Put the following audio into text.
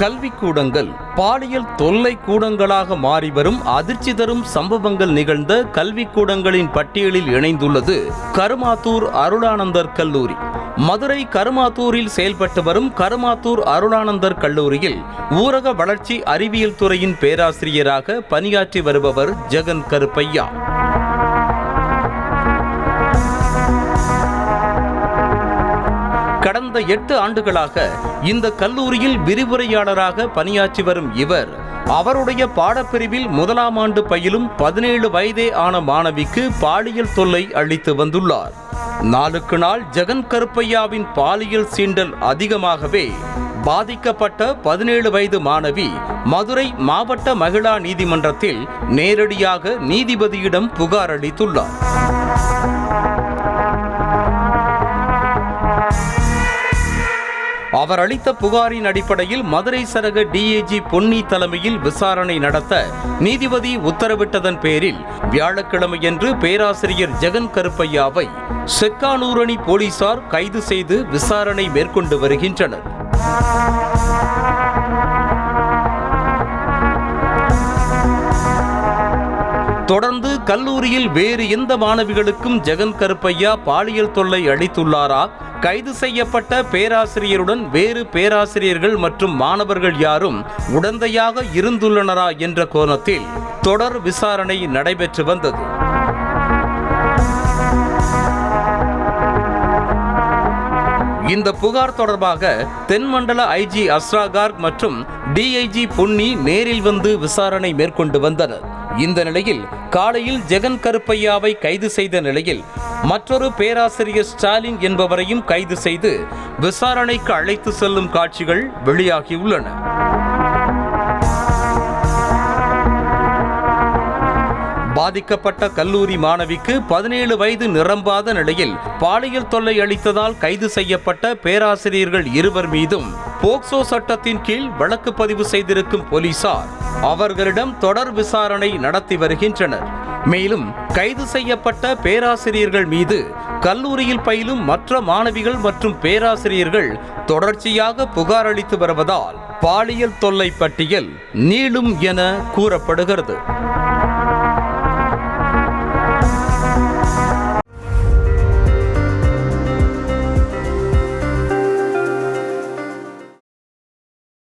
கல்விக்கூடங்கள் பாலியல் தொல்லை கூடங்களாக மாறி வரும் அதிர்ச்சி தரும் சம்பவங்கள் நிகழ்ந்த கல்விக்கூடங்களின் பட்டியலில் இணைந்துள்ளது கருமாத்தூர் அருளானந்தர் கல்லூரி. மதுரை கருமாத்தூரில் செயல்பட்டு வரும் கருமாத்தூர் அருளானந்தர் கல்லூரியில் ஊரக வளர்ச்சி அறிவியல் துறையின் பேராசிரியராக பணியாற்றி வருபவர் ஜெகன் கருப்பையா. கடந்த எட்டு ஆண்டுகளாக இந்த கல்லூரியில் விரிவுரையாளராக பணியாற்றி வரும் இவர் அவருடைய பாடப்பிரிவில் முதலாம் ஆண்டு பயிலும் பதினேழு வயதே ஆன மாணவிக்கு பாலியல் தொல்லை அளித்து வந்துள்ளார். நாளுக்கு நாள் ஜெகன் கருப்பையாவின் பாலியல் சீண்டல் அதிகமாகவே பாதிக்கப்பட்ட பதினேழு வயது மாணவி மதுரை மாவட்ட மகிழா நீதிமன்றத்தில் நேரடியாக நீதிபதியிடம் புகார் அளித்துள்ளார். அவர் அளித்த புகாரின் அடிப்படையில் மதுரை சரக டிஏஜி பொன்னி தலைமையில் விசாரணை நடத்த நீதிபதி உத்தரவிட்டதன் பேரில் வியாழக்கிழமையன்று பேராசிரியர் ஜெகன் கருப்பையாவை செக்கானூரணி போலீசார் கைது செய்து விசாரணை மேற்கொண்டு வருகின்றனர். தொடர்ந்து கல்லூரியில் வேறு எந்த மாணவிகளுக்கும் ஜெகன் கருப்பையா பாலியல் தொல்லை அளித்துள்ளாரா? கைது செய்யப்பட்ட பேராசிரியருடன் வேறு பேராசிரியர்கள் மற்றும் மாணவர்கள் யாரும் உடந்தையாக இருந்துள்ளனரா? என்ற கோணத்தில் தொடர் விசாரணை நடைபெற்று வந்தது. இந்த புகார் தொடர்பாக தென்மண்டல ஐஜி அஸ்ராகார்க் மற்றும் டிஐஜி பொன்னி நேரில் வந்து விசாரணை மேற்கொண்டு வந்தனர். இந்த நிலையில் காலையில் ஜெகன் கருப்பையாவை கைது செய்த நிலையில் மற்றொரு பேராசிரியர் ஸ்டாலின் என்பவரையும் கைது செய்து விசாரணைக்கு அழைத்து செல்லும் காட்சிகள் வெளியாகியுள்ளன. பாதிக்கப்பட்ட கல்லூரி மாணவிக்கு பதினேழு வயது நிரம்பாத நிலையில் பாலியல் தொல்லை அளித்ததால் கைது செய்யப்பட்ட பேராசிரியர்கள் இருவர் மீதும் போக்சோ சட்டத்தின் கீழ் வழக்கு பதிவு செய்திருக்கும் போலீசார் அவர்களிடம் தொடர் விசாரணை நடத்தி வருகின்றனர். மேலும் கைது செய்யப்பட்ட பேராசிரியர்கள் மீது கல்லூரியில் பயிலும் மற்ற மாணவிகள் மற்றும் பேராசிரியர்கள் தொடர்ச்சியாக புகார் அளித்து வருவதால் பாலியல் தொல்லை பட்டியல் நீளும் என கூறப்படுகிறது.